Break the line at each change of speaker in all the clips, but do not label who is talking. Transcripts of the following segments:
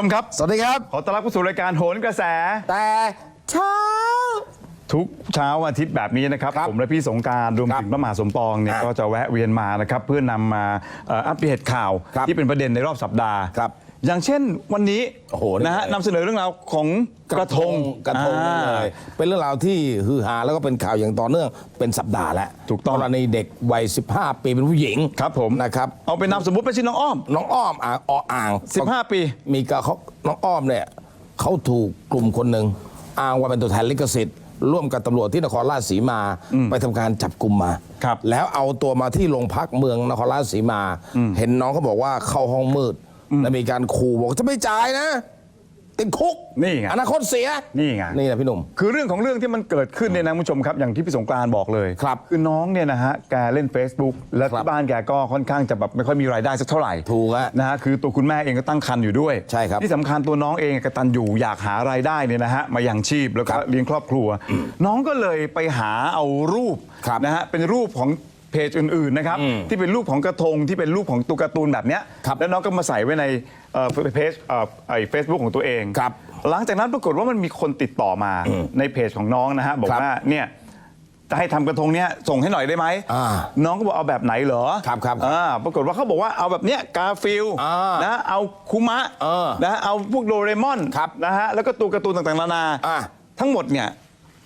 สวัสดีผู้ชมครับ
สวัสดีครับ
ขอต้อนรับเข้าสู่รายการโหนกระแส
แต่เช้า
ทุกเช้าวันอาทิตย์แบบนี้นะครับ
ครับ
ผมและพี่สงกรารรวม
ครับ
ถึงพระมหาสมปองเนี่ย
อะ
ก็จะแวะเวียนมานะครับ เพื่อนำมาเอ่ออัปเดตข่าว
ครับ
ที่เป็นประเด็นในรอบสัปดาห์
ครับ
อย่างเช่นวันนี้
โอ้โหนี่
นะฮะ
เลย
นำเสนอเรื่องราวของกระทง
กระทงนี่เลย
อ่า
เป็นเรื่องราวที่ฮือฮาแล้วก็เป็นข่าวอย่างต่อเนื่องเป็นสัปดาห์แล้ว
ถูกต้อง
กรณีเด็กวัย 15 ปีเป็นผู้หญิง
ครับผม
นะครับ
เอาเป็นนามสมมุติเป็นชื่อน้องอ้อม
น้องอ้อมอ่างออ่าง
15 ปี
มีกระเขาน้องอ้อมเนี่ยเขาถูกกลุ่มคนหนึ่งอ้างว่าเป็นตัวแทนลิขสิทธิ์ ร่วมกับตำรวจที่นครราชสีมา ไปทำการจับกลุ่มมา
ครับ
แล้วเอาตัวมาที่โรงพักเมืองนครราชสีมา เห็นน้องเขาบอกว่าเข้าห้องมืด แล้วมีการขู่บอกจะไม่จ่ายนะ ติดคุก
นี่ไง
อนาคตเสีย
นี่ไง
นี่แหละพี่หนุ่ม
คือเรื่องของเรื่องที่มันเกิดขึ้นเนี่ยนะคุณผู้ชมครับอย่างที่พี่สงกรานต์บอกเลย
ครับ
คือน้องเนี่ยนะฮะแกเล่น Facebook แล้ว
ครับ
ที่บ้านแกก็ค่อนข้างจะแบบไม่ค่อยมีรายได้สักเท่าไหร่
ถูกฮะ
นะฮะคือตัวคุณแม่เองก็ตั้งครรภ์อยู่ด้วย
ใช่ครับ
ที่สำคัญตัวน้องเองกตันอยู่อยากหารายได้เนี่ยนะฮะมายังชีพแล้วก็
ครับ
เลี้ยงครอบครัว น้องก็เลยไปหาเอารูป
ครับ
นะฮะเป็นรูปของ เพจอื่นๆนะครับที่เป็นรูปของกระทงที่เป็นรูปของตัวการ์ตูนแบบเนี้ย
ครับ
แล้วน้องก็มาใส่ไว้ในเอ่อเพจเอ่อไอ้เฟซบุ๊กของตัวเอง
ครับ
หลังจากนั้นปรากฏว่ามันมีคนติดต่อมาในเพจของน้องนะฮะบอก
ครับ
ว่าเนี่ยจะให้ทำกระทงเนี้ยส่งให้หน่อยได้ไหม
อ่า
น้องก็บอกเอาแบบไหนเหรอ
ครับครับ
อ่าปรากฏว่าเขาบอกว่าเอาแบบเนี้ยกาฟิล
อ่า
นะเอาคุมะ
เออ
นะเอาพวกโดเรมอน
ครับ
นะฮะแล้วก็ตัวการ์ตูนต่างๆนานา
อ่า
ทั้งหมดเนี่ย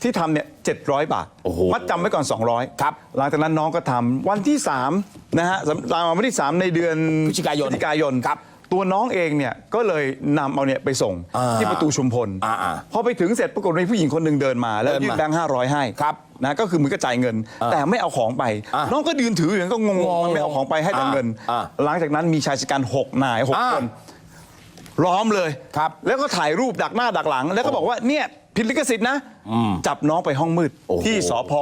ที่ทำเนี่ย700บาท
โอ้โห
มัดจำไว้ก่อน 200
ครับ
หลังจากนั้นน้องก็ทำวันที่3นะฮะสำตามวันที่ 3 ในเดือน
พฤศจิกายน
พฤศจิกายน
ครับ
ตัวน้องเองเนี่ยก็เลยนำเอาเนี่ยไปส่ง
อ่า
ที่ประตูชุมพล
อ่าอ่า
พอไปถึงเสร็จปรากฏมีผู้หญิงคนหนึ่งเดินมา แล้ว
เดินมา
ยื่นแบงค์ห้าร้อยให้
ครับ
นะก็คือมือก็จ่ายเงิน
อ่า
แต่ไม่เอาของไป
อ่า
น้องก็ยืนถืออยู่อย่างนั้นก็งง
งง
ๆมันไม่เอาของไปให้แต่
อ่า
เงิน
อ่า
หลังจากนั้นมีชายชะกันหกนายหก
อ่า
คน ล้อมเลย
ครับ
แล้วก็ถ่ายรูปดักหน้าดักหลัง แล้วก็บอกว่าเนี่ย ผิดลิขสิทธิ์นะ จับน้องไปห้องมืด
โอ้โห
ที่สพ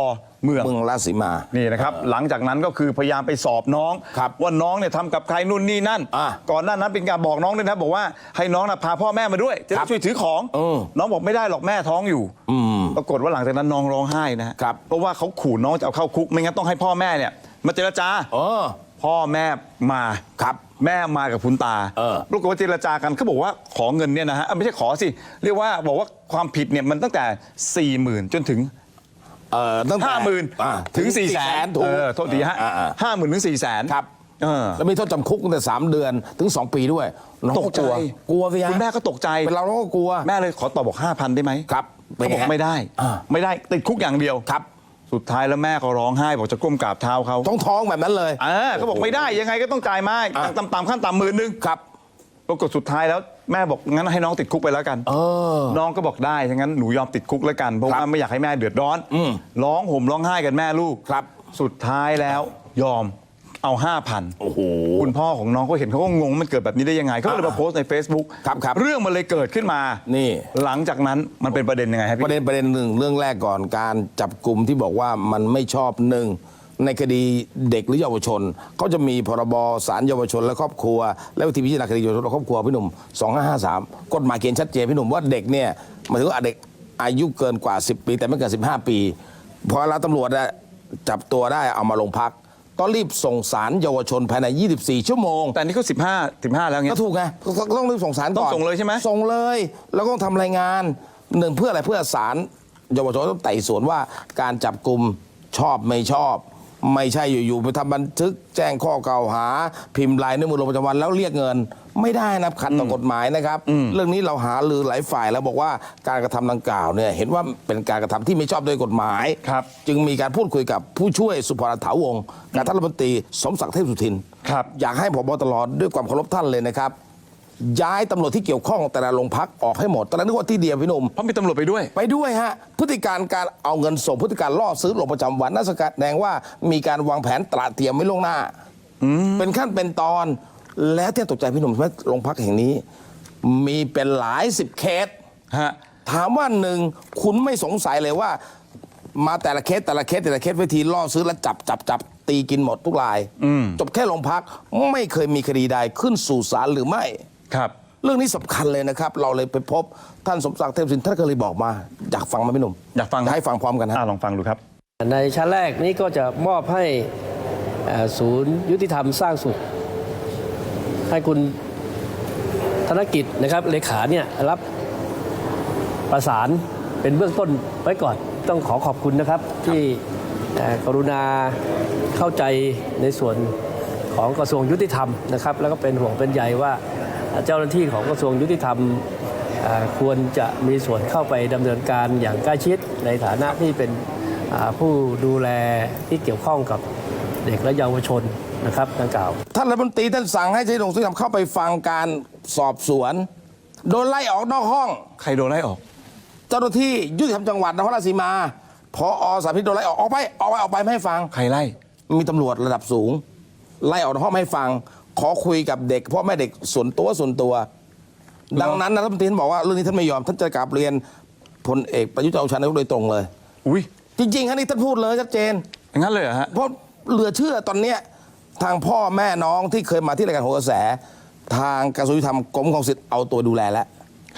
เมือง
เมืองราชสีมา
นี่นะครับ หลังจากนั้นก็คือพยายามไปสอบน้อง
ครับ
ว่าน้องเนี่ยทำกับใครนู่นนี่นั่น
อะ
ก่อนหน้านั้นเป็นการบอกน้องด้วยนะบอกว่าให้น้องนะพาพ่อแม่มาด้วย จะ
ครั
ได้
บ
ช่วยถือของ
เออ
น้องบอกไม่ได้หรอกแม่ท้องอยู่
อืม
ปรากฏว่าหลังจากนั้นน้องร้องไห้นะฮะ
ครับ
เพราะว่าเขาขู่น้องจะเอาเข้าคุก ไม่งั้นต้องให้พ่อแม่เนี่ย มาเจรจา
เออ
พ่อแม่มา
ครับ
แม่มากับคุณตา
เออ
ปรากฏว่าเจรจากันเขาบอกว่าขอเงินเนี่ยนะฮะเอ้าไม่ใช่ขอสิ เรียกว่าบอกว่า ความผิดเนี่ยมันตั้งแต่4ี่หมื่นจนถึง
เอ่อตั้งแต่
ห้าหมื่น
อ่า
ถึงสี่แสน
ถูก
เออโทษทีฮะ
อ่าอ่า
ห้าหมื่นถึงสี่แสน
ครับ
เออ
แล้วมีโทษจำคุกตั้งแต่ 3 เดือนถึง 2 ปีด้วยน้อง
ตกใจ
ลัวกลัวสิฮะ
คุณแม่ก็ตกใจ
เป็นเราเราก็กลัว
แม่เลยขอต่อบอกห้าพันได้ไหม
ครับเป็น
เขาบอก
ไงฮะ
ไม่ได้
อ่า
ไม่ได้ติดคุกอย่างเดียว
ครับ
สุดท้ายแล้วแม่ก็ร้องไห้บอกจะก้มกราบเท้าเขา
ท้องท้องแบบนั้นเลย
เออเขาบอกไม่ได้ยังไงก็ต้องจ่ายมา
อะ
ต่ำๆขั้นต่ำหมื่นหนึง
ครับ
ปรากฏสุดท้ายแล้ว แม่บอกงั้นให้น้องติดคุกไปแล้วกัน
เออ
น้องก็บอกได้ถ้างั้นหนูยอมติดคุกแล้วกัน เพราะ
ครั
ว่า
บ
ไม่อยากให้แม่เดือดร้อน
อืม
ร้องห่มร้องไห้กันแม่ลูก
ครับ
สุดท้ายแล้วยอมเอาห้าพัน
โอ้โห
คุณพ่อของน้องเขาเห็นเขาก็งงมันเกิดแบบนี้ได้ยังไงเขาก็เลยมาโพสต์ใน Facebook
ครับครับ
เรื่องมันเลยเกิดขึ้นมา
นี่
หลังจากนั้นมันเป็นประเด็นยังไงครับ
ป
พี่
ระเด็นประเด็นหนึ่งเรื่องแรกก่อนการจับกลุ่มที่บอกว่ามันไม่ชอบหนึ่ง ในคดีเด็กหรือเยาวชนเขาจะมีพรบสารเยาวชนและครอบครัว และวิธีพิจารณาคดีเยาวชนและครอบครัวพี่หนุ่ม2553 กฎหมายเขียนชัดเจนพี่หนุ่มว่าเด็กเนี่ยหมายถึงว่าเด็กอายุเกินกว่า 10 ปี แต่ไม่เกิน 15 ปีพอเราตำรวจอะจับตัวได้เอามาลงพักต้องรีบส่งสารเยาวชนภายใน 24 ชั่วโมง
แต่อันนี่เขาสิบห้าสิบห้าแล้วไง
ก็ถูกไงก็ก็ต้องรีบส่งสารก่อน
ต้องส่งเลยใช่ไหม
ส่งเลย แล้วก็ต้องทำรายงานหนึ่งเพื่ออะไรเพื่อสารเยาวชนต้องไต่สวนว่าการจับกลุ่มชอบไม่ชอบ ไม่ใช่อยู่ๆไปทำบันทึกแจ้งข้อกล่าวหา พิมพ์ลายนิ้วมือลงประจำวันแล้วเรียกเงิน ไม่ได้นะขัดต่อกฎหมายนะครับ เรื่องนี้เราหาลือหลายฝ่ายแล้วบอกว่าการกระทำดังกล่าวเนี่ยเห็นว่าเป็นการกระทำที่ไม่ชอบโดยกฎหมาย
ครับ
จึงมีการพูดคุยกับผู้ช่วยสุภรถาวงศ์กับท่านรัฐมนตรีสมศักดิ์เทพสุทิน
ครับ
อยากให้พบตรด้วยความเคารพท่านเลยนะครับ ย้ายตำรวจที่เกี่ยวข้องแต่ละโรงพักออกให้หมดตอนนั้นนึกว่าที่เดียวพี่หนุ่ม
เพราะมีตำรวจไปด้วย
ไปด้วยฮะ พฤติการการเอาเงินส่งพฤติการล่อซื้อลงประจำวันน่าแสดงว่ามีการวางแผนตระเตรียมไว้ล่วงหน้าเป็นขั้นเป็นตอน และที่ตกใจพี่หนุ่มใช่ไหมโรงพักแห่งนี้ มีเป็นหลายสิบเคส
ฮะ
ถามว่าหนึ่งคุณไม่สงสัยเลยว่า มาแต่ละเคสแต่ละเคสแต่ละเคสวิธีล่อซื้อแล้วจับจับจับตีกินหมดทุกรายจบแค่โรงพักไม่เคยมีคดีใดขึ้นสู่ศาลหรือไม่
ครับ
เรื่องนี้สำคัญเลยนะครับ เราเลยไปพบท่านสมศักดิ์เทพสินท่านก็เลยบอกมา อยากฟังไหมาพี่หนุ่ม
อยากฟัง
จะให้ฟังพร้อมกันนะ
อ่าลองฟังดูครับ
ในชั้นแรกนี้ก็จะมอบให้เอ่อศูนย์ยุติธรรมสร้างสุข ให้คุณทนกิจนะครับเลขาเนี่ยรับประสานเป็นเบื้องต้นไว้ก่อนต้องขอขอบคุณนะครับที่เอ่อกรุณาเข้าใจในส่วนของกระทรวงยุติธรรมนะครับ แล้วก็เป็นห่วงเป็นใยว่า เจ้าหน้าที่ของกระทรวงยุติธรรมเอ่อควรจะมีส่วนเข้าไปดำเนินการอย่างใกล้ชิดในฐานะที่เป็นอ่าผู้ดูแลที่เกี่ยวข้องกับเด็กและเยาวชนนะครับดังกล่าว
ท่านรัฐมนตรีท่านสั่งให้เจ้าหน้าที่เข้าไปฟังการสอบสวน โดนไล่ออกนอกห้อง
ใครโดนไล่ออก
เจ้าหน้าที่ยุติธรรมจังหวัดนครราชสีมาพอสาธิตโดนไล่ออกออกไปออกไปออกไปไม่ให้ฟัง
ใครไล่
มีตำรวจระดับสูง ไล่ออกนอกห้องไม่ให้ฟัง ขอคุยกับเด็กพ่อแม่เด็กส่วนตัวส่วนตัว ดังนั้นนะรัฐมนตรีท่านบอกว่าเรื่องนี้ท่านไม่ยอมท่านจะกลับเรียนพลเอกประยุทธ์จันทร์โอชานายกโดยตรงเลย
อุ้ย
จริงๆฮะนี่ท่านพูดเลยชัดเจน
อย่างนั้นเลยเหรอฮะ
เพราะเหลือเชื่อตอนเนี้ยทางพ่อแม่น้องที่เคยมาที่รายการโหนกระแส ทางกระทรวงยุติธรรมกรมของสิทธิ์เอาตัวดูแลแล้ว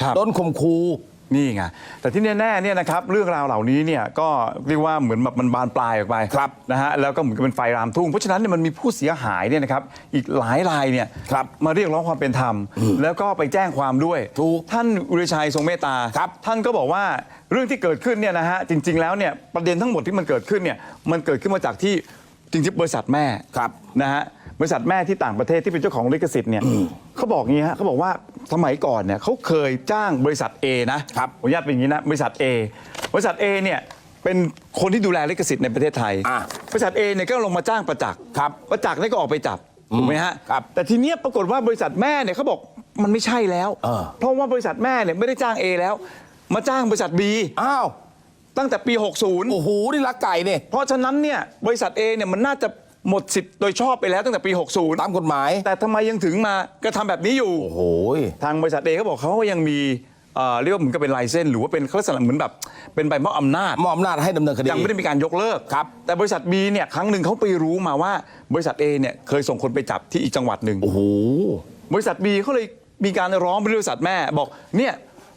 ครับ
โดนข่มคู
นี่ไงแต่ที่แน่ๆเนี่ยนะครับเรื่องราวเหล่านี้เนี่ยก็เรียกว่าเหมือนแบบมันบานปลายออกไป
ครับ
นะฮะแล้วก็เหมือนกับเป็นไฟรามทุ่งเพราะฉะนั้นเนี่ยมันมีผู้เสียหายเนี่ยนะครับอีกหลายรายเนี่ย
ครับ
มาเรียกร้องความเป็นธรรม แล้วก็ไปแจ้งความด้วย
ถูก
ท่านอุริชัยทรงเมตตา
ครับ
ท่านก็บอกว่าเรื่องที่เกิดขึ้นเนี่ยนะฮะจริง ๆ แล้วเนี่ยประเด็นทั้งหมดที่มันเกิดขึ้นเนี่ยมันเกิดขึ้นมาจากที่จริงๆบริษัทแม่
ครับ
นะฮะ บริษัทแม่ที่ต่างประเทศที่เป็นเจ้าของลิขสิทธิ์เนี่ยเขาบอกงี้ฮะเขาบอกว่าสมัยก่อนเนี่ยเขาเคยจ้างบริษัท A นะครับขออนุญาตเป็นอย่างนี้นะบริษัท A บริษัท A เนี่ยเป็นคนที่ดูแลลิขสิทธิ์ในประเทศไทย
อะ
บริษัท A เนี่ยก็ลงมาจ้างประจักษ์
ครับ
ประจักษ์นี่ก็ออกไปจับถูกไหมฮะ
ครับ
แต่ทีเนี้ยปรากฏว่าบริษัทแม่เนี่ยเขาบอกมันไม่ใช่แล้ว
เออ
เพราะว่าบริษัทแม่เนี่ยไม่ได้จ้าง A แล้ว มาจ้างบริษัท B
อ้าว
ตั้งแต่ปี 60
โอ้โหนี่ลักไก่เนี่ย
เพราะฉะนั้นเนี่ยบริษัท A เนี่ยมันน่าจะ หมดสิทธิ์โดยชอบไปแล้วตั้งแต่ปี 60
ตามกฎหมาย
แต่ทำไมยังถึงมากระทำแบบนี้อยู่
โอ้โห
ทางบริษัท A เขาบอกเขาก็ยังมีเอ่อเรียกว่าเหมือนกับเป็นไลเซนส์หรือว่าเป็นเขาลักษณะเหมือนแบบ เป็นใบมอบอำนาจ
มอบอำนาจให้ดำเนินคดี
ยังไม่ได้มีการยกเลิก
ครับ
แต่บริษัท B เนี่ยครั้งหนึ่งเขาไปรู้มาว่า บริษัท A เนี่ยเคยส่งคนไปจับที่อีกจังหวัดหนึ่ง
โอ้โห
บริษัท B เขาเลยมีการร้องไปที่บริษัทแม่บอกเนี่ย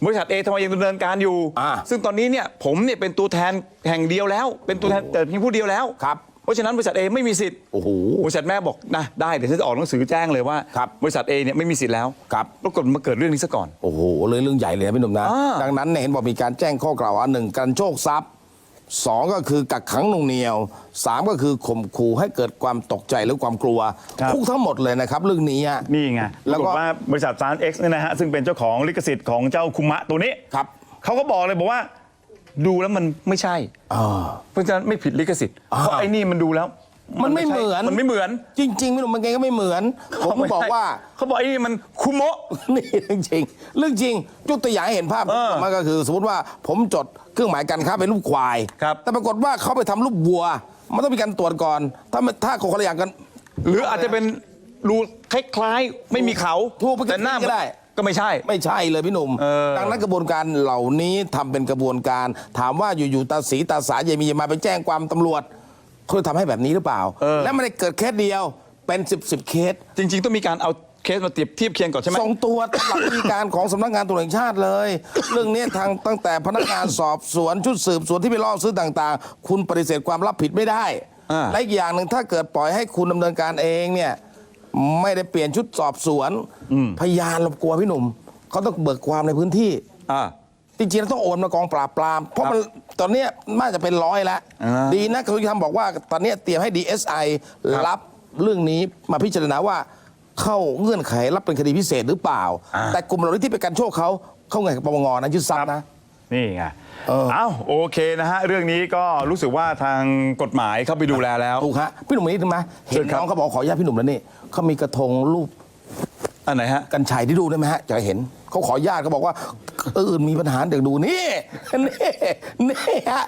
บริษัท A ทำไมยังดำเนินการอยู่
อ่า
ซึ่งตอนนี้เนี่ยผมเนี่ยเป็นตัวแทนแห่งเดียวแล้ว เป็นตัวแทนแต่เพียงผู้เดียวแล้ว
ครับ
เพราะฉะนั้นบริษัท A ไม่มีสิทธิ์
โอ้โห
บริษัทแม่บอกนะได้เดี๋ยวฉันจะออกหนังสือแจ้งเลยว่า
ครับ
บริษัท A เนี่ยไม่มีสิทธิ์แล้ว
ครับ
ปรากฏมาเกิดเรื่องนี้ซะก่อน
โอ้โหเลยเรื่องใหญ่เลยนะพี่หนุ่มนะ
อ่า
ดังนั้นเนี่ยเห็นบอกมีการแจ้งข้อกล่าวหาหนึ่งการโชคทรัพย์สองก็คือกักขังหน่วงเหนียวสามก็คือข่มขู่ให้เกิดความตกใจหรือความกลัวคุกทั้งหมดเลยนะครับ เรื่องนี้อะ
นี่ไง
แล้
แล้วว
ก็
ก็ว่าบริษัทซานเอ็กซ์เนี่ยนะฮะซึ่งเป็นเจ้าของลิขสิทธิ์ของเจ้าคุมะตัวนี้
ครับ
เขาก็บอกเลยบอกว่า ดูแล้วมันไม่ใช่
อ่า
เพราะฉะนั้นไม่ผิดลิขสิทธิ์
อ่า
เพราะไอ้นี่มันดูแล้ว
มันไม่
ใช่
เหมือน
มันไม่เหมือน
จริงๆพี่หนุ่มมันไงก็ไม่เหมือน ผมบอกว่า
เขาบอกไอ้นี่มันคุโมะ
นี่เรื่องจริง เรื่องจริงยกตัวอย่างให้เห็นภาพ
เออ
มันก็คือ สมมติว่าผมจดเครื่องหมายการค้าเป็นรูปควาย
ครับ
แต่ปรากฏว่าเขาไปทำรูปวัว มันต้องมีการตรวจก่อน ถ้ามันถ้าคนละอย่างกัน
หรืออาจจะเป็นรูคล้ายๆไม่มีเขา
ถูกไป
แต่หน้า
ก็ได้
ก็ไม่ใช่
ไม่ใช่เลยพี่หนุ่ม
เออ
ดังนั้นกระบวนการเหล่านี้ทำเป็นกระบวนการ ถามว่าอยู่ๆตาสีตาสาเยมีเยมาไปแจ้งความตำรวจเขาจะทำให้แบบนี้หรือเปล่า และไม่ได้เกิดเคสเดียวเป็นสิบสิบเคส
จริง ๆ ต้องมีการเอาเคสมาเทียบเทียบเคียงก่อนใช่ไหม
ส่งตัวตามหลักวิธีการของสำนักงานตำรวจแห่งชาติเลย เรื่องนี้ทางตั้งแต่พนักงานสอบสวนชุดสืบสวนที่ไปล่อซื้อต่างๆ คุณปฏิเสธความรับผิดไม่ได้
อ่า
และอีกอย่างหนึ่งถ้าเกิดปล่อยให้คุณดำเนินการเองเนี่ย ไม่ได้เปลี่ยนชุดสอบสวน พยานเรากลัวพี่หนุ่มเขาต้องเบิกความในพื้นที่
อ่า
จริงๆแล้วต้องโอนมากองปราบปราม เพราะมันตอนเนี้ยน่าจะเป็นร้อยแล้ว
อ่า
ดีนะกระทรวงยุติธรรมบอกว่าตอนเนี้ยเตรียมให้ DSI
ครับ
รับเรื่องนี้มาพิจารณาว่าเข้าเงื่อนไขรับเป็นคดีพิเศษหรือเปล่า
อ่า
แต่กลุ่มเหล่านี้ที่เป็นการโชคเขาเข้าเงื่อนไขปปงนะยึดทรัพย์นะ
นี่ไง
เออ
เอ้าโอเคนะฮะ เรื่องนี้ก็รู้สึกว่าทางกฎหมายเข้าไปดูแลแล้ว
ถูกฮะพี่หนุ่มนิดนึงไหม
เชิ
เห็
ญ
น
ครับ
น้องเขาบอกขออนุญาตพี่หนุ่มแล้วนี่เขามีกระทงรูป
อันไหนฮะ
กัญชัยที่ดูได้ไหมฮะจะเห็นเขาขออนุญาตเขาบอกว่าเออมีปัญหาเด็กดูนี่นี่นี่ฮะ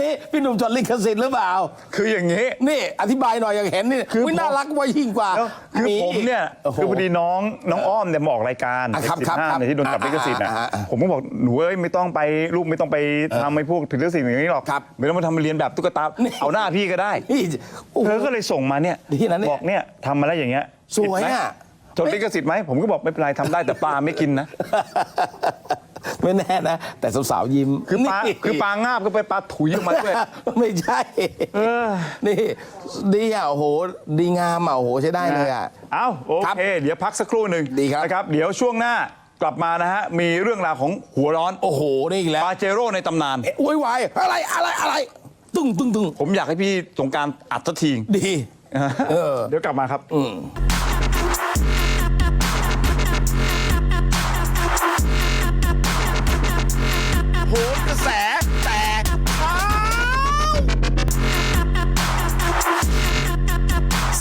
นี่พี่หนุ่มจดลิขสิทธิ์หรือเปล่า
คืออย่างนี้
นี่อธิบายหน่อยอยากเห็นนี่
คือ
วิ
ผม
น่ารักว่ายิ่งกว่า
แล้วคือผมเนี่ย
โโห
คือพอดีน้องน้องอ้อมเนี่ยมาออกรายการ
อะครับ
สิบ
ครับ
ห้า
ครับ
เนี่ยที่โดนจับลิขสิทธิ์น่ะ
อ่าอ่าอ่า
ผมก็บอกหนูเอ้ยไม่ต้องไปลูกไม่ต้องไปทำให้พวกผิดลิขสิทธิ์อย่างนี้หรอก
ครับ
ไม่ต้องมาทำเรียนแบบตุ๊กตา
นี่
เอาหน้าพี่ก็ได้
นี่โอ้โห
เธอก็เลยส่งมาเนี่ย
ดีนะเนี่ย
บอกเนี่ยทำมาแล้วอย่างเงี้ย
สวย
ผิดไหม
อะ
จ ดลิขสิทธิ์ไหมผมก็บอกไม่เป็นไรทำได้แต่ปลาไม่กินนะ
ไม่แน่นะ แต่สาวๆยิ้ม
คือปลา
นี่
คือปลางาบก็ไปปลาถุยออกมาด้วย
ไม่ใช่
เออ
นี่ดีอะโอ้โหดีงามอะโอ้โหใช้ได้เลยอะ
เอาโอ
ครับ
เคเดี๋ยวพักสักครู่หนึ่ง
ดีครับ
นะครับ เดี๋ยวช่วงหน้ากลับมานะฮะมีเรื่องราวของหัวร้อน
โอ้โหนี่อีกแล้ว
ปาเจโร่ในตำนาน
เอ๊ะโวยวายอะไรอะไรอะไร ตึ้งตึ้งตึ้ง
ผมอยากให้พี่สงกรารอัดสักที
ดี เออ
เดี๋ยวกลับมาครับ
โห กระแสแตกเช้า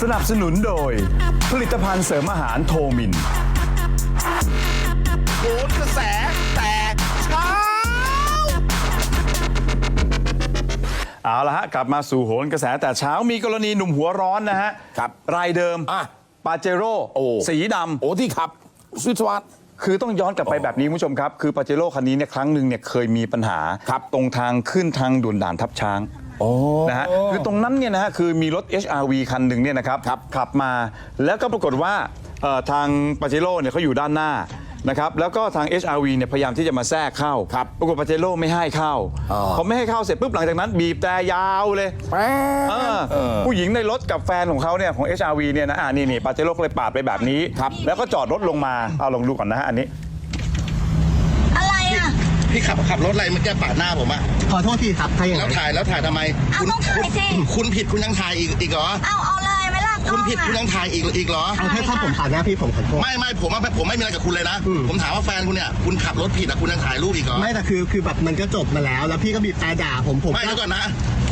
สนับสนุนโดย ผลิตภัณฑ์เสริมอาหารโทมิน
โหนกระแสแตกเช้า
เอาละฮะ กลับมาสู่โหนกระแสแต่เช้ามีกรณีหนุ่มหัวร้อนนะฮะ
ครับ
รายเดิม
อะ
ปาเจโร่
โอ้
สีดำ
โอ้ที่ขับ สวิตวัต
คือต้องย้อนกลับไปแบบนี้คุณผู้ชมครับ คือปาเจโร่คันนี้เนี่ยครั้งหนึ่งเนี่ยเคยมีปัญหา
ครับ
ตรงทางขึ้นทางด่วนด่านทับช้าง
โอ้
นะฮะคือตรงนั้นเนี่ยนะฮะคือมีรถ HRV คันหนึ่งเนี่ยนะครับ
ครับ
ขับมาแล้วก็ปรากฏว่าเอ่อทางปาเจโร่เนี่ยเขาอยู่ด้านหน้า นะครับแล้วก็ทาง HRV เนี่ยพยายามที่จะมาแทรกเข้า
ครับ
ปรากฏปาเจโร่ไม่ให้เข้า
อ๋อ
พอไม่ให้เข้าเสร็จปุ๊บหลังจากนั้น บีบแต่ยาวเลย
แป๊
เออ
เออ
ผู้หญิงในรถกับแฟนของเขาเนี่ยของ HRV เนี่ยนะอ่านี่นี่ปาเจโร่ก็เลยปาดไปแบบนี้
ครับ
แล้วก็จอดรถลงมาเอาลองดูก่อนนะฮะอันนี้
อะไรอะ
พี่ขับขับรถอะไรเมื่อกี้ปาดหน้าผมอะ
ขอโทษทีครับถ้าอย่าง
แล้
นั้
วนถ่ายแล้วถ่ายทำไม
เอา
คุณ
ต้องถ่ายสิ
คุณคุณผิดคุณยังถ่ายอีกอีกเหรอ
เอาเอา
คุ
อ
ณ
ง
ผิดคุณ
อะ
ยังถ่ายอีกอีกเหรอ
เอาแค่ถ้าผมผ่านหน้าพี่ผมขอโทษ
ไม่ไม่ผมว่าผมไม่มีอะไรกับคุณเลยนะ
อืม
ผมถามว่าแฟนคุณเนี่ยคุณขับรถผิดอะคุณยังถ่ายรูปอีกเหรอ
ไม่แต่คือคือแบบมันก็จบมาแล้ว แล้วพี่ก็บีบแต่ด่าผมผม
ไม่
ก็
แล้วก่อนนะ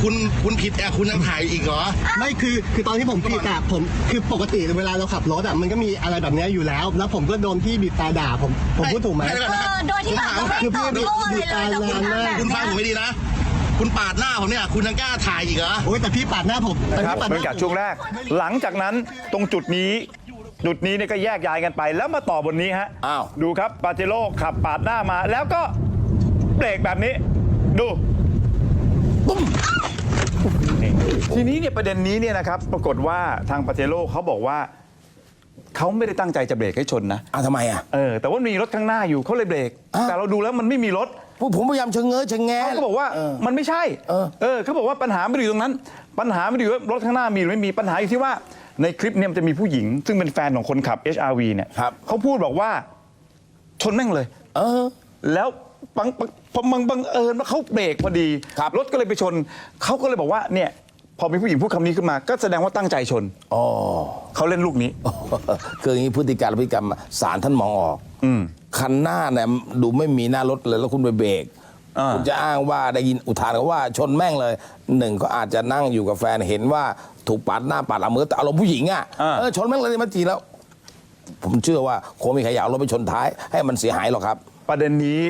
คุณคุณผิดอะคุณยังถ่ายอีกเหรอ
ไม่คือคือตอนที่ผมผิดอะผมคือปกติเวลาเราขับรถอะมันก็มีอะไรแบบเนี้ยอยู่แล้ว แล้วผมก็โดนพี่บีบแต่ด่าผมผมพูดถูกไหม
ไม่แล้ว
เอ
ก่อนนะ
อโดยที่แบบเราไม่
คือพี่
ตอบโต้อะไรเลยแต่คุณทำแบบ
คุณฟังผมไม่ดีนะ คุณปาดหน้าผมเนี่ย คุณยังกล้าถ่ายอีกเหรอ
โอ้ยแต่พี่ปาดหน้าผมแต่
นะครับ
พี่ปาดห
เป็น
น้า
จาก
ผม
ช่วงแรก หลังจากนั้นตรงจุดนี้ จุดนี้เนี่ยก็แยกย้ายกันไป แล้วมาต่อบนนี้ฮะ
อ้าว
ดูครับปาเจโร่ขับปาดหน้ามา แล้วก็เบรกแบบนี้ ดูนี่ทีนี้เนี่ยประเด็นนี้เนี่ยนะครับ ปรากฏว่าทางปาเจโร่เขาบอกว่าเขาไม่ได้ตั้งใจจะเบรกให้ชนนะ
อะทำไมอะ
เออแต่ว่ามีรถข้างหน้าอยู่เขาเลยเบรก
อะ
แต่เราดูแล้วมันไม่มีรถ
พวกผมพยายามชะเง้อชะแงะ
เขาก็บอกว่า
เออ
มันไม่ใช่
เออ
เออเขาบอกว่าปัญหาไม่ได้อยู่ตรงนั้น ปัญหาไม่ได้อยู่ว่ารถข้างหน้ามีหรือไม่มีปัญหาอยู่ที่ว่าในคลิปเนี่ยมันจะมีผู้หญิง ซึ่งเป็นแฟนของคนขับ HRV เนี่ย
ครับ
เขาพูดบอกว่าชนแม่งเลย
เออ
แล้วบังบังพอบังบังเอิญว่าเขาเบรกพอดี
ครับ
รถก็เลยไปชน เขาก็เลยบอกว่าเนี่ย พอมีผู้หญิงพูดคำนี้ขึ้นมา ก็แสดงว่าตั้งใจชน
อ๋อ
เขาเล่นลูกนี้
คืออย่างนี้พฤติการพฤติกรรมศาลท่านมองออก
อืม
คันหน้าเนี่ยดูไม่มีหน้ารถเลยแล้วคุณไปเบรก
อ่า
คุณจะอ้างว่าได้ยินอุทานเขาว่าชนแม่งเลยหนึ่งก็อาจจะนั่งอยู่กับแฟนเห็นว่าถูกปาดหน้าปาดหลังมือแต่อารมณ์ผู้หญิงอะ
อ่า
เออชนแม่งเลยมันจริงแล้ว ผมเชื่อว่าคงไมีใครอยากเอารถไปชนท้าย ให้มันเสียหายหรอกครับ
ประเด็นนี้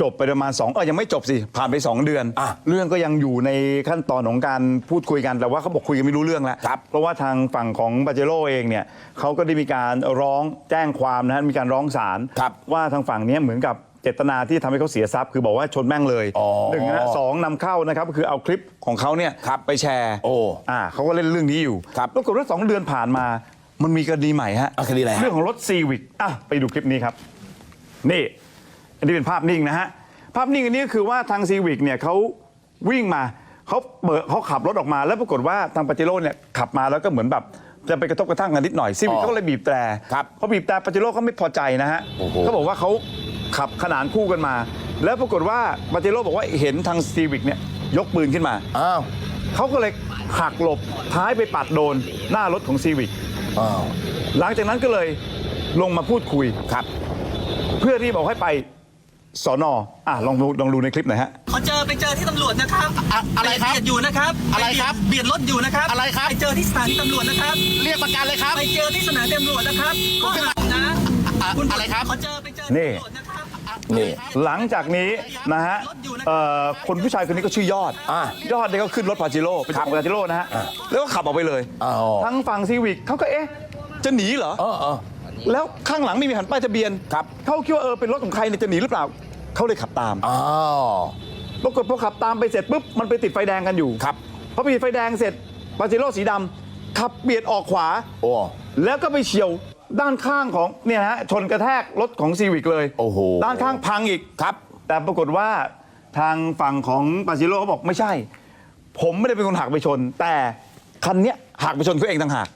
จบไปประมาณ 2 เออยังไม่จบสิ ผ่านไป 2 เดือน
อะ
เรื่องก็ยังอยู่ในขั้นตอนของการพูดคุยกันแต่ว่าเขาบอกคุยกันไม่รู้เรื่องแล้ว
ครับ
เพราะว่าทางฝั่งของปาเจโร่เองเนี่ยเขาก็ได้มีการร้องแจ้งความนะฮะมีการร้องศาล
ครับ
ว่าทางฝั่งเนี้ยเหมือนกับเจตนาที่ทำให้เขาเสียทรัพย์คือบอกว่าชนแม่งเลย
อ๋อ
หนึ่งนะสองนำเข้านะครับก็คือเอาคลิปของเขาเนี่ย
ครับ
ไปแชร์
โอ้
อ่าเขาก็เล่นเรื่องนี้อยู่
ครับ
ปรากฏว่าสองเดือนผ่านมา มันมีคดีใหม่ฮะ
อะคดีอะไรฮะ
เรื่องของรถซีวิกอะไปดูคลิปนี้ครับ นี่ อันนี้เป็นภาพนิ่งนะฮะ ภาพนิ่งอันนี้ก็คือว่าทางซีวิกเนี่ยเขาวิ่งมาเขาเปิดเขาขับรถออกมา แล้วปรากฏว่าทางปาเจโร่เนี่ยขับมาแล้วก็เหมือนแบบจะไปกระทบกระทั่งกันนิดหน่อยซีวิก
อ๋อ
เขาก็เลยบีบแตร
ครับ
พอบีบแตรปาเจโร่เขาไม่พอใจนะฮะ
โอ้โห
เขาบอกว่าเขาขับขนานคู่กันมา แล้วปรากฏว่าปาเจโร่บอกว่าเห็นทางซีวิกเนี่ยยกปืนขึ้นมา
อ้าว
เขาก็เลยหักหลบท้ายไปปัดโดนหน้ารถของซีวิก
อ้าว
หลังจากนั้นก็เลยลงมาพูดคุย
ครับ
เพื่อที่บอกให้ไป สอนออะลองดูลองดูในคลิปหน่อยฮะ
เขาเจอไปเจอที่ตำรวจนะครับ
อะอะไรครับ
ปเบียดอยู่นะครับ
อะไรครับ
ปเบียดรถอยู่นะครับ
อะไรครับ
ไปเจอที่สถานีตำรวจนะครับ
เรียกประกันเลยครับ
ไปเจอที่สถานีตำรวจนะครับข้อหานะ
อะอะไรครับ
เขาเจอไปเจอ
นี่
ที่ตำรวจนะครับ
นี่
หลังจากนี้นะฮะเอ่อคนผู้ชายคนนี้ก็ชื่อยอด
อะ
ยอดเนี่ยก็ขึ้นรถปาเจโร่ไปขับปาเจโร่นะฮะ แล้วก็ขับออกไปเลย
อ้าว
ทั้งฝั่งซีวิกเขาก็เอ๊ะ จะหนีเหรอ
เออเออ
แล้วข้างหลังไม่มีแผ่นป้ายทะเบียน
ครับ
เขาคิดว่าเออเป็นรถของใครเนี่ยจะหนีหรือเปล่าเขาเลยขับตาม
อ้าว
ปรากฏพอขับตามไปเสร็จปุ๊บมันไปติดไฟแดงกันอยู่
ครับ
พอไปติดไฟแดงเสร็จปาเจโร่สีดำขับเบียดออกขวา
โอ้
แล้วก็ไปเฉียวด้านข้างของเนี่ยนะฮะชนกระแทกรถของซีวิกเลย
โอ้โห
ด้านข้างพังอีก
ครับ
แต่ปรากฏว่าทางฝั่งของปาจิโร่เขาบอกไม่ใช่ ผมไม่ได้เป็นคนหักไปชน แต่ คันเนี้ยหักไปชนเขาเองต่างหาก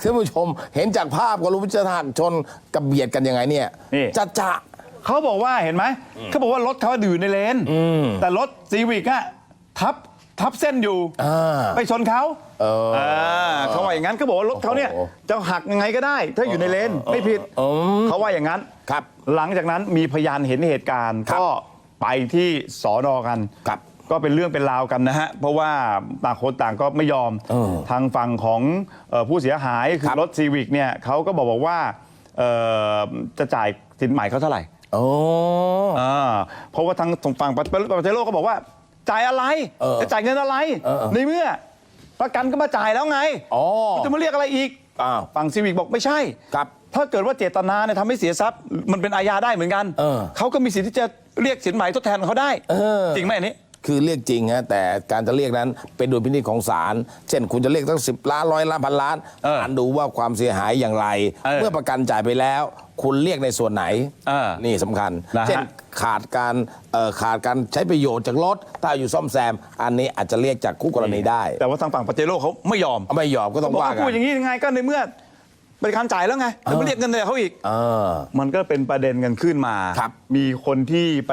ท่านผู้ชมเห็นจากภาพก็รู้ว่าจะหักชนกับเบียดกันยังไงเนี่ย
นี่
จะจะ
เขาบอกว่าเห็นไหมเขาบอกว่ารถเขาอยู่ในเลนแต่รถซีวิกอะทับทับเส้นอยู่
อ่า
ไปชนเขา
เออา
เขาว่าอย่างนั้นเขาบอกว่ารถเขาเนี่ย
โอ้โห
จะหักยังไงก็ได้ ถ้าอยู่ในเลนไม่ผิด
อืม
เขาว่าอย่างนั้น
ครับ
หลังจากนั้นมีพยานเห็นเหตุการณ์
ครับ
ก็ไปที่สอนอกัน
ครับ
ก็เป็นเรื่องเป็นราวกันนะฮะ เพราะว่าต่างคนต่างก็ไม่ยอม
เออ
ทางฝั่งของเอ่อผู้เสียหายคื
ครั
อบ รถซีวิกเนี่ยเขาก็บอกบอกว่าเอ่อจะจ่ายสินใหม่เขาเท่าไหร่
โอ้
อ่าเพราะว่าทางฝั่งปาเจโร่ก็บอกว่า จ่ายอะไร
เออ
จะจ่ายเงินอะไร
เออเออ
ในเมื่อประกันก็มาจ่ายแล้วไง
อ๋อ
จะมาเรียกอะไรอีก
อ้าว
ฝั่งซีวิกบอกไม่ใช่
ครับ
ถ้าเกิดว่าเจตนาเนี่ยทำให้เสียทรัพย์มันเป็นอาญาได้เหมือนกัน
เออ
เขาก็มีสิทธิ์ที่จะเรียกสินไหมทดแทนเขาได้
เออ
จริงไหมอันนี้
คือเรียกจริงฮะแต่การจะเรียกนั้นเป็นดุลพินิจของศาลเช่น คุณจะเรียกตั้งสิบล้านร้อยล้านพันล้าน
เออ
ศาลดูว่าความเสียหายอย่างไร
เออ
เมื่อประกันจ่ายไปแล้ว คุณเรียกในส่วนไหน
เออ
นี่สำคัญ
นะฮะ
เช่นขาดการเอ่อขาดการใช้ประโยชน์จากรถถ้าอยู่ซ่อมแซม อันนี้อาจจะเรียกจากคู่กรณีได้
แต่ว่าทางฝั่งปาเจโร่เขาไม่ยอม
ไม่ยอมก็ต้อง
บอก
ว่า
ว่า
กั
พู
น
ดอย่างนี้ยังไงก็ในเมื่อ เป็นการจ่ายแล้วไงจะมาเรียกเงินเลยเขาอีก
เออ
มันก็เป็นประเด็นกันขึ้นมา
ครับ
มีคนที่ไป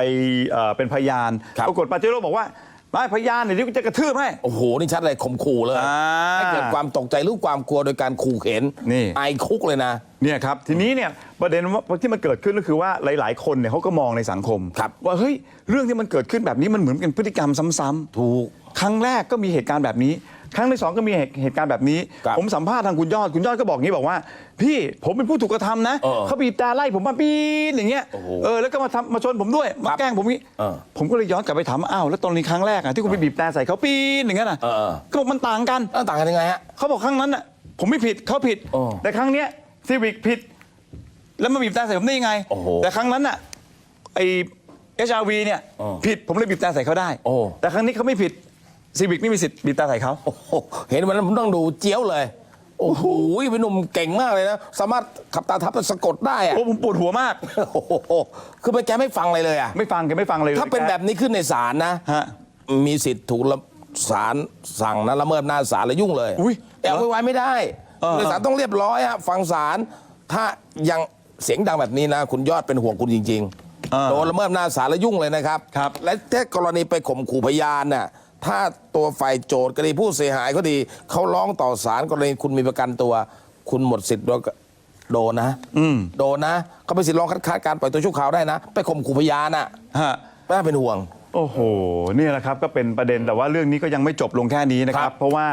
เอ่อเป็นพยาน
ครับ
ปรากฏปาเจโร่บอกว่าไม่พยานเดี๋ยวจะกระทืบให้
โอ้โห นี่ชัดเลยข่มขู่เลย
อ่า
ให้เกิดความตกใจหรือความกลัวโดยการขู่เข็น
นี่
ไอคุกเลยนะ
เนี่ยครับทีนี้เนี่ยประเด็นว่าที่มันเกิดขึ้นก็คือว่าหลาย ๆ คนเนี่ยเขาก็มองในสังคม
ครับ
ว่าเฮ้ยเรื่องที่มันเกิดขึ้นแบบนี้มันเหมือนเป็นพฤติกรรมซ้ำๆ
ถูก
ครั้งแรกก็มีเหตุการณ์แบบนี้ ครั้งที่สองก็มีเหตุเหตุการณ์แบบนี้
ครับ
ผมสัมภาษณ์ทางคุณยอดคุณยอดก็บอกงี้บอกว่า พี่ผมเป็นผู้ถูกกระทำนะ
เออ
เขาบีบแต่ไล่ผมมาปีนอย่างเงี้ย
โอ้โห
เออแล้วก็มาทำมาชนผมด้วยมา
ครับ
แกล้งผมงี้
เออ
ผมก็เลยย้อนกลับไปถามว่าอ้าวแล้วตอนนี้ครั้งแรกอะที่คุณไปบีบแต่ใส่เขาปีนอย่างเงี้ยน่ะ
เออเออ
ก็บอกมันต่างกัน
แล้วต่างกันยังไงฮะ
เขาบอกครั้งนั้นน่ะผมไม่ผิดเขาผิด
อ๋อ
แต่ครั้งเนี้ยซีวิกผิด แล้วมาบีบแต่ใส่ผมได้ยังไง
โอ้โห
แต่ครั้งนั้นน่ะไอเอชอาร์วีเนี่ย
อ๋อ
ผิดผมเลยบีบแต่ใส่เขาได้
โอ้
แต่ครั้งนี้เขาไม่ผิด ซีวิกไม่มีสิทธิ์บีบแต่ใส่เขา
โอ้โหเห็นวันนั้นผมต้องดูเจี๊ยวเลย โอ้โหพี่หนุ่มเก่งมากเลยนะ สามารถขับตาทับแล้วสะกดได้อะ
โอ้ผมปวดหัวมาก
โอ้โหคือไปแกไม่ฟังอะไรเลยอะ
ไม่ฟังแกไม่ฟังเลย
ถ้าเป็นแบบนี้ขึ้นในศาลนะ
ฮะ
มีสิทธิ์ถูกละศาลสั่งนะละเมิดหน้าจศาลแล้วยุ่งเลย
อุ๊ย
แต่เอาไว้ไว้ไม่ได้
เออ
เลยศาลต้องเรียบร้อยอะฟังศาลถ้ายังเสียงดังแบบนี้นะ คุณยอดเป็นห่วงคุณจริง
เออ
ๆโดนละเมิดหน้าจศาลแล้วยุ่งเลยนะครับ
ครับ
และถ้ากรณีไปข่มขู่พยานน่ะ ถ้าตัวฝ่ายโจทย์กรณีผู้เสียหายเขาดี เขาร้องต่อศาลกรณีคุณมีประกันตัว คุณหมดสิทธิ์โดนโดนนะโดนนะเขาไปสิทธิ์ร้องคัดค้านการปล่อยตัวชั่วคราวได้นะ ไปข่มขู่พยานน่ะ
ฮะ
ไม่น่าเป็นห่วง
โอ้โหนี่แหละครับก็เป็นประเด็นแต่ว่าเรื่องนี้ก็ยังไม่จบลงแค่นี้นะค
ค
รั
รับบ
เพราะว่า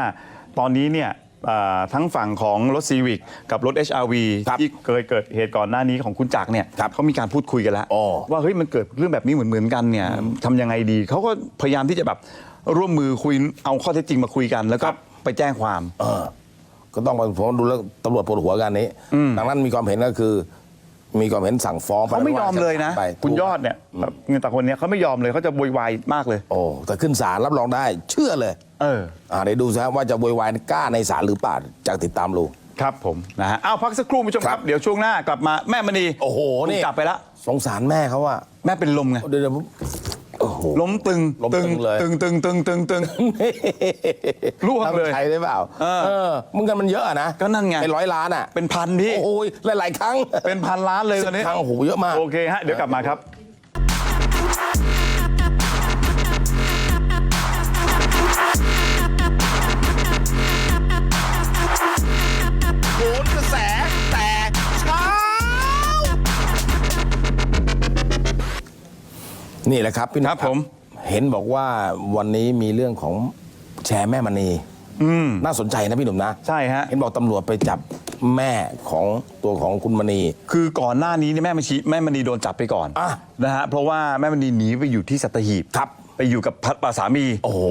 ตอนนี้เนี่ยอ่าทั้งฝั่งของรถซีวิกกับรถ HRV
ครับ
ที่เคยเกิดเหตุก่อนหน้านี้ของคุณจักรเนี่ย
ครับ
เขามีการพูดคุยกันแล้ว
อ๋อ
ว่าเฮ้ยมันเกิดเรื่องแบบนี้เหมือนเหมือนๆกันเนี่ยทำยังไงดีเขาก็พยายามที่จะแบบ ร่วมมือคุยเอาข้อเท็จจริงมาคุยกัน แล้วก็ไปแจ้งความ
เออก็ต้องผมดูแล้วตำรวจปวดหัวกันนี้ ดังนั้นมีความเห็นก็คือ มีความเห็นสั่งฟ้อง
เขาไม่ยอมเลยนะ
ไป
คุณยอดเนี่ยแบบเงินตาคนเนี้ยเขาไม่ยอมเลยเขาจะโวยวายมากเลย
โอ้แต่ขึ้นศาลรับรองได้ เชื่อเลย
เออ
อ่าเดี๋ยวดูซะว่าจะโวยวายกล้าในศาลหรือเปล่าจากติดตามดู
ครับผมนะฮะเอาพักสักครู่คุณผู้ชมค
ครั
รับบ เดี๋ยวช่วงหน้ากลับมาแม่มณี
โอ้โห นี่
กลับไปละ
สงสารแม่เขาว่า
แม่เป็นลมไง
เดี๋ยวเดี๋ยวผมโอ้โห
ล้มตึง
ล้มตึงเลย
ตึงตึงตึงตึงตึงร่วงเลย
ทำใช้ได้เปล่า
เออ
เออมึงกันมันเยอะอะนะ
ก็นั่นไง
เป็นร้อยล้านอะ
เป็นพันพี่
โอ้ยหลายๆครั้ง
เป็นพันล้านเลยตอนนี้
ครั้งโอ้โหเยอะมาก
โอเคฮะเดี๋ยวกลับมาครับ
นี่แหละครับพี่หนุ่
ครับผม
เห็นบอกว่าวันนี้มีเรื่องของแชร์แม่มณีน่าสนใจนะพี่หนุ่มนะ
ใช่ฮะ
เห็นบอกตำรวจไปจับแม่ของตัวของคุณมณี
คือก่อนหน้านี้เนี่ยแม่มณีแม่มณีโดนจับไปก่อน
อะ
นะฮะเพราะว่าแม่มณีหนีไปอยู่ที่สัตหีบ
ครับ
ไปอยู่กับพัดป่าสามี
โอ้โห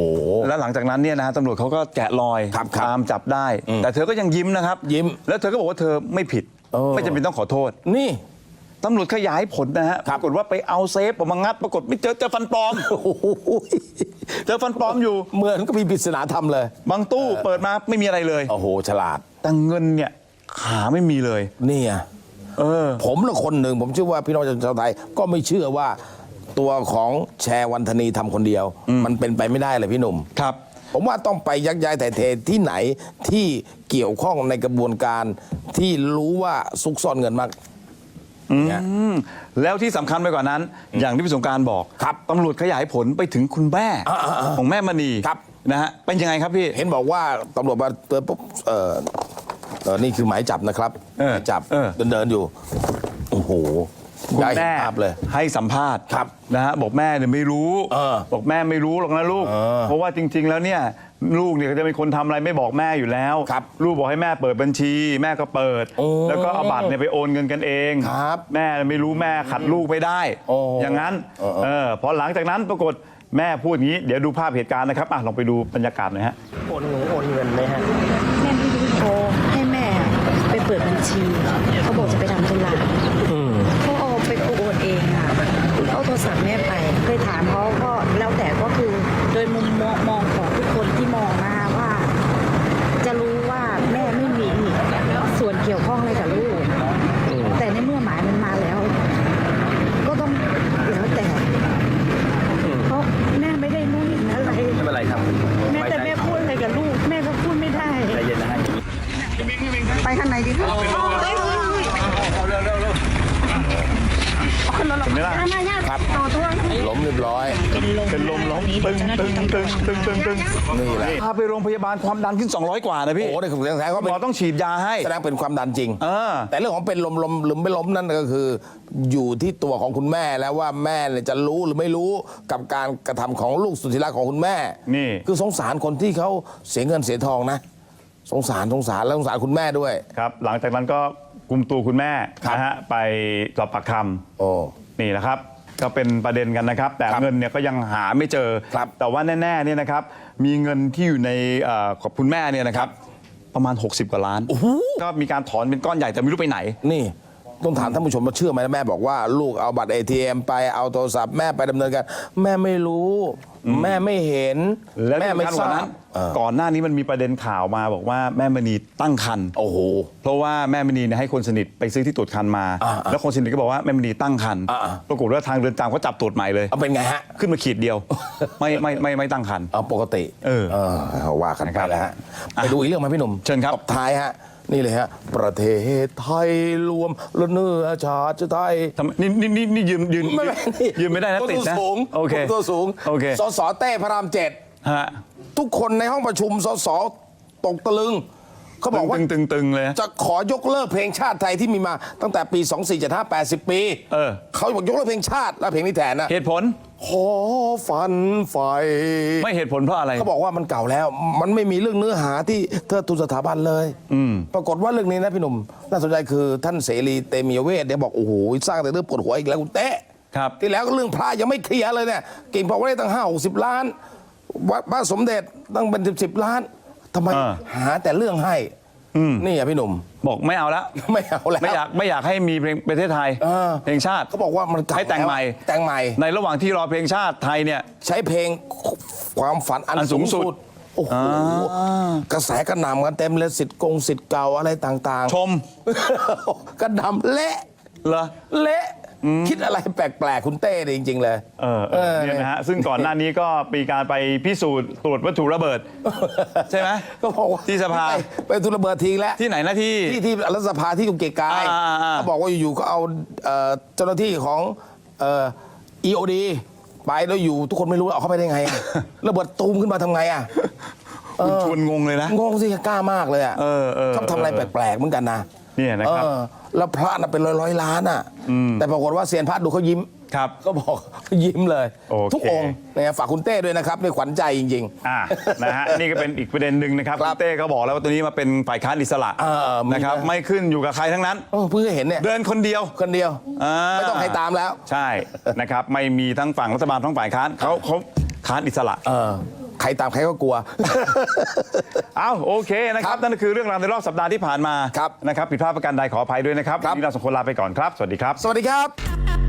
แล้วหลังจากนั้นเนี่ยนะฮะตำรวจเขาก็แกะรอย
ครับครับ
ตามจับได้
อืม
แต่เธอก็ยังยิ้มนะครับ
ยิ้ม
แล้วเธอก็บอกว่าเธอไม่ผิด
เออ
ไม่จำเป็นต้องขอโทษ
นี่
ตำรวจขยายผลนะฮะ
ค
ป
รับ
รากฏว่าไปเอาเซฟออกมางัด ปรากฏไม่เจอเจอฟันปลอม
โอ้โห
เจอฟันปลอมอยู่
เหมือนก็มีปริศนาธรรมเลย
บางตู้เปิดมาไม่มีอะไรเลย
โอ้โห ฉลาด
แต่เงินเนี่ยขาไม่มีเลย
นี่ไง
เออ
ผมละคนหนึ่งผมเชื่อว่าพี่น้องประชาชนชาวไทยก็ไม่เชื่อว่าตัวของแชร์วันธนีทำคนเดียว มันเป็นไปไม่ได้เลยพี่หนุ่ม
ครับ
ผมว่าต้องไปยักย้ายถ่ายเทที่ไหนที่เกี่ยวข้องในกระบวนการที่รู้ว่าซุกซ่อนเงินมากเนี่ย
อืมแล้วที่สำคัญไปกว่านั้น อย่างที่พี่สงกรารบอก
ครับ
ตำรวจขยายผลไปถึงคุณแม่
อ่าๆๆ
ของแม่มณี
ครับ
นะฮะเป็นยังไงครับพี่
เห็นบอกว่าตำรวจมาเตือนปุ๊บเออเออนี่คือหมายจับนะครับ
เออ
หมายจับ
เออ
เดินเดินๆอยู่ โอ้โห
คุณ
ได้เห็น
แม่
ภาพเลย
ให้สัมภาษณ์
ครับ
นะฮะบอกแม่เนี่ยไม่รู้
เออ
บอกแม่ไม่รู้หรอกนะลูก
เออ
เพราะว่าจริง ๆ แล้วเนี่ย ลูกเนี่ยก็จะเป็นคนทำอะไรไม่บอกแม่อยู่แล้ว
ครับ
ลูกบอกให้แม่เปิดบัญชี แม่ก็เปิด
โอ้
แล้วก็เอาบัตรเนี่ยไปโอนเงินกันเอง
ครับ
แม่ไม่รู้แม่ขัดลูกไม่ได้
โอ้
อย่างนั้น
เออเออ
เออพอหลังจากนั้นปรากฏแม่พูดอย่างนี้ เดี๋ยวดูภาพเหตุการณ์นะครับอะลองไปดูบรรยากาศหน่อยฮะ
โอนเงินโอนเงินไหมฮะ
แม่ไม่รู้โทรให้แม่ไปเปิดบัญชี เขาบอกจะไปทำธุระเขาเอาไปโอนเองค่ะเอาโทรศัพท์แม่ไปเคยถามเขาก็แล้วแต่ก็คือโดยมุมมองมองของทุกคนที่มองมาว่า จะรู้ว่าแม่ไม่มีส่วนเกี่ยวข้องอะไรกับลูก แต่ในเมื่อหมายมันมาแล้ว ก็ต้องแล้วแต่เพราะแม่ไม่ได้นู่นนี่อะไร
ไม่เป็นไรครับ
แม่แต่แม่พูดอะไรกับลูก แม่ก็พูดไม่ได้
ใจเย็นนะฮะ
ไป ข้างในดีค่ะ
เห็นไหมล่ะ
ครับ
ต่อตัว
ล้มเรียบร้อย
เป็นลมล้มตึงตึงตึงตึงตึงตึง
นี่แหละ
พาไปโรงพยาบาลความดันขึ้น 200 กว่านะ
โอ้
พี่
โหในคือแสดง
คุ
ว่า
ณห
เป็
ม
น
อต้องฉีดยาให้
แสดงเป็นความดันจริง
เออ
แต่เรื่องของเป็นลมลมหรือไม่ล้มนั่นก็คือ อยู่ที่ตัวของคุณแม่แล้วว่าแม่เนี่ยจะรู้หรือไม่รู้กับการกระทำของลูกสุดที่รักของคุณแม่
นี่
คือสงสารคนที่เขาเสียเงินเสียทองนะ สงสารสงสารแล้วสงสารคุณแม่ด้วย
ครับ หลังจากนั้นก็กุมตัวคุณแม่
ครับ
นะฮะไปสอบปากค
โอ้ำ
นี่แหละครับ ก็เป็นประเด็นกันนะครับ แต่
ครับ
เงินเนี่ยก็ยังหาไม่เจอ
ครับ
แต่ว่าแน่ๆเนี่ยนะครับ มีเงินที่อยู่ในเอ่อของคุณแม่เนี่ยนะครับ ประมาณ 60 กว่าล้านก็มีการถอนเป็นก้อนใหญ่แต่ไม่รู้ไปไหน
นี่ ต้องถามท่านผู้ชมว่าเชื่อไหมแม่บอกว่าลูกเอาบัตร ATM ไปเอาโทรศัพท์แม่ไปดำเนินการแม่ไม่รู้ แม่ไม่เห็น
และ
แม่ไม่
ที่สำคัญ
ท
กว่า
รา
นั้
บ
น
เออ
ก่อนหน้านี้มันมีประเด็นข่าวมาบอกว่าแม่มณีตั้งครรภ์
โอ้โห
เพราะว่าแม่มณีเนี่ยให้คนสนิทไปซื้อที่ตรวจคันมา
อ่า
แล้วคนสนิทก็บอกว่าแม่มณีตั้งครรภ์
อ่า
ปรากฏว่าทางเรือนจำเขาจับตรวจใหม่เลย
เอาเป็นไงฮะ
ขึ้นมาขีดเดียว ไม่ไม่ไม่ไม่ตั้งครรภ์
เอาปกติ
เออ
ว่ากัน
นะ
ไป
ครับ
แล้วฮะ
อะ
ไปดูอีกเรื่องไหมาพี่หนุ่ม
เชิญครับ
ตบท้ายฮะ นี่เลยฮะ ประเทศไทยรวมและเนื้อชาติไทย
ทำไมนี่นี่นี่นี่ยืนยืน
ไม่ไม่นี่
ยืนไม่ได้นะ
คน
ติด
ตัว
นะ
สูง
โอเค
คนตัวสูง
โอเค
สสเต้พระรามเจ็ด
ฮะ
ทุกคนในห้องประชุมสสตกตะลึง เขาบอกว่า
ตึงตึงตึงเลย
จะขอยกเลิกเพลงชาติไทยที่มีมาตั้งแต่ปี 2475 80 ปี
เออ
เขาบอกยกเลิกเพลงชาติแล้วเพลงนี้แทนนะ
เหตุผล
ขอฝันไฟ
ไม่เหตุผลเพราะอะไร
เขาบอกว่ามันเก่าแล้ว มันไม่มีเรื่องเนื้อหาที่เทิดทูนสถาบันเลยปรากฏว่าเรื่องนี้นะพี่หนุ่มน่าสนใจคือท่านเสรีเตมียเวทเนี่ยบอกโอ้โหสร้างแต่เรื่องปวดหัวอีกแล้วคุณเต้
ครับ
ที่แล้วก็เรื่องพระยังไม่เคลียร์เลยเนี่ยเก่งพอว่าได้ตั้งห้าหกสิบล้านวัดบ้านสมเด็จตั้งเป็นสิบสิบล้าน ทำไม
อ่า
หาแต่เรื่องให้นี่อะพี่หนุ่ม
บอกไม่เอาแล้ว
ไม่เอาแล้ว
ไม่อยากไม่อยากให้มีเพลงประเทศไทย
เออ
เพลงชาติ
เขาบอกว่ามันเก่า
ให้แต่งใหม่
ล้วแต่งใหม่
ในระหว่างที่รอเพลงชาติไทยเนี่ย
ใช้เพลงความฝันอัน
อันสู
สู
ง
ง
สุ
สุ
ด
ดโอ้โหกระแสกระหน่ำกันเต็มเลยสิทธิ์กงสิทธิ์เก่าอะไรต่างๆ
ชม
กระหน่ำเละ
เหรอ
เละ คิดอะไรแปลกๆ คุณเต้เนี่ยจริง ๆ เลย
เออเออเนี่ยนะฮะซึ่งก่อนหน้านี้ก็มีการไปพิสูจน์ตรวจวัตถุระเบิด ใช่ไหม
ก็บอกว่า
ที่สภา
ไปไปทุระเบิดทีแล้ว
ที่ไหนนะที่
ที่ที่รัฐสภาที่กุเกกาย
อ่าอ่าอ่า
เขาบอกว่าอยู่ๆก็เอาเอ่อเจ้าหน้าที่ของเอ่อ EOD ไปแล้วอยู่ทุกคนไม่รู้ว่าเอาเข้าไปได้ไงอะ ระเบิดตูมขึ้นมาทำไงอะ
คุณชวนงงเลยนะ
งงสิกล้ามากเลยอะ
เออเออ
ชอบทำอะไรแปลกๆเหมือนกันนะ
เนี่ยนะครับ
เออ แล้วพระน่ะเป็นร้อยร้อยๆล้านอะ แต่ปรากฏว่าเซียนพระดูเขายิ้ม
ครับ
ก็บอกยิ้มเลย
โอเค
ทุกองค์นะฝากคุณเต้ด้วยนะครับในขวัญใจจริง
อ่านะฮะ นี่ก็เป็นอีกประเด็นหนึ่งนะครับ
ครับ
คุณเต้ก็บอกแล้วว่าตัวนี้มาเป็นฝ่ายค้านอิสระ
เออมี
นะครับ
นะ
ไม่ขึ้นอยู่กับใครทั้งนั้น
ๆเออเพิ่งเห็นเนี่ย
เดินคนเดียว
คนเดียว
อ่า
ไม่ต้องให้ตามแล้ว
ใช่ นะครับ ไม่มีทั้งฝั่งรัฐบาลทั้งฝ่ายค้านเขาเขาค้านอิสระ
เออใครตามใครก็กลัว
เอาโอเคนะครับ นั่นก็คือเรื่องราวในรอบสัปดาห์ที่ผ่านมา
ครับ
นะครับผิดพลาดประการใดขออภัยด้วยนะครับ
ครับ
วันนี้เราสองคนลาไปก่อนครับ สวัสดีครับ
สวัสดีครับ